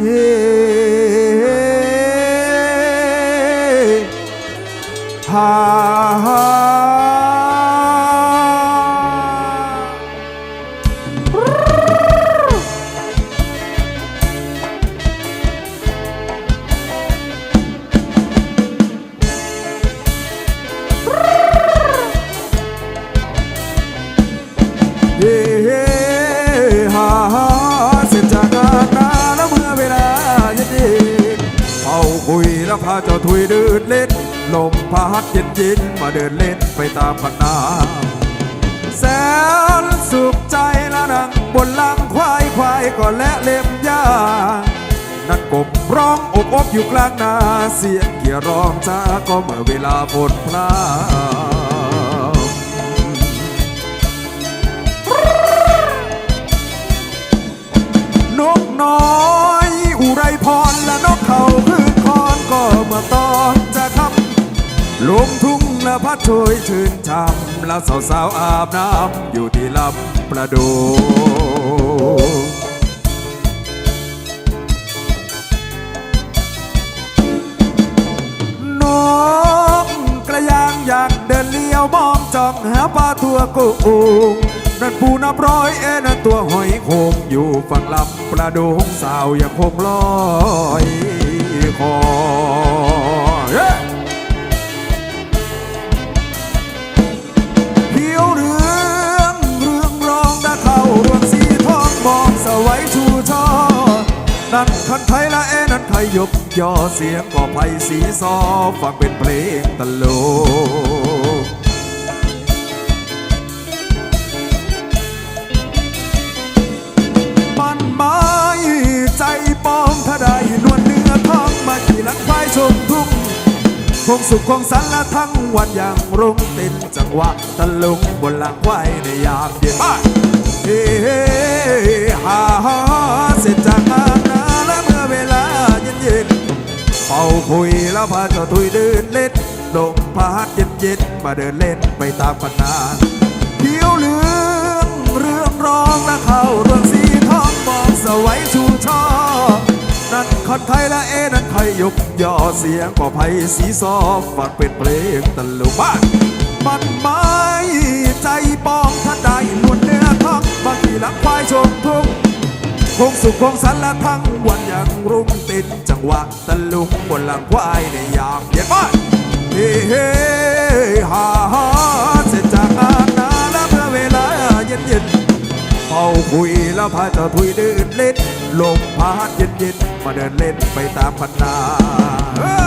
เฮ้ฮ่า เป่าคุยแล้วพาเจ้าถุยเดินเล่นลมพัดเย็นๆมาเดินเล่นไปตามพันนาแสนสุขใจละนังบนหลังควายควายก็และเล็มยานั่นกบร้องอบอบอยู่กลางนา เสียงเกี่ยร้องจ้าก็เมื่อเวลาฝนพลานกน้อย ลงทุ่งละพัดโชยชื่นช่ำแล้วสาวอาบน้ำอยู่ที่ลำประดูนกกระยางอยากเดินเลี้ยวมองจ้องหาปลาตัวกูนั่นปูนับร้อยเอ็นั่นตัวหอยโคงอยู่ฝั่งลำประดูสาวยังคงลอยคอ มองสวัยชูช่อนั่นคันไทยละเอนั่นไทยยกย่อเสียงก็ไพสีซอฟังเป็นเพลงตลกมันไม้ใจปองถ้าได้นวลเนื้อทองมาขี่หลังควายชมทุ่งคงสุขคงสันละทั้งวันอย่างรุ่งต้นจังหวะตะลุงบนหลังควายในยามเย็นบ้า ฮาฮ่าเสร็จจากงานนาและเมื่อเวลาเย็นเย็นเป่าคุยแล้วพาเจ้าทุยเดินเล่นลมพัดเย็นเย็นมาเดินเล่นไปตามพันนาเขียวเหลืองเรื่องร้องและเข้าเรื่องสีทองมองสวัยชูช่อนั่นคนไทยและเอนั่นไทยยกย่อเสียงก็ไพสีซอฟังเป็นเพลงตลกบ้านมันไม้ใจปองถ้าได้นวล ชมทุ่งคงสุขคงสันและทั้งวันอย่างรุ่งติดจังหวะตะลุงบนหลังควายในยามเย็นบ้านเฮ้เฮ้ฮ่าฮ่าเสร็จจากงานนาแล้วเมื่อเวลาเย็นเย็นเป่าคุยแล้วพาเจ้าทุยเดินเล่นลมพัดเย็นๆมาเดินเล่นไปตามพันนา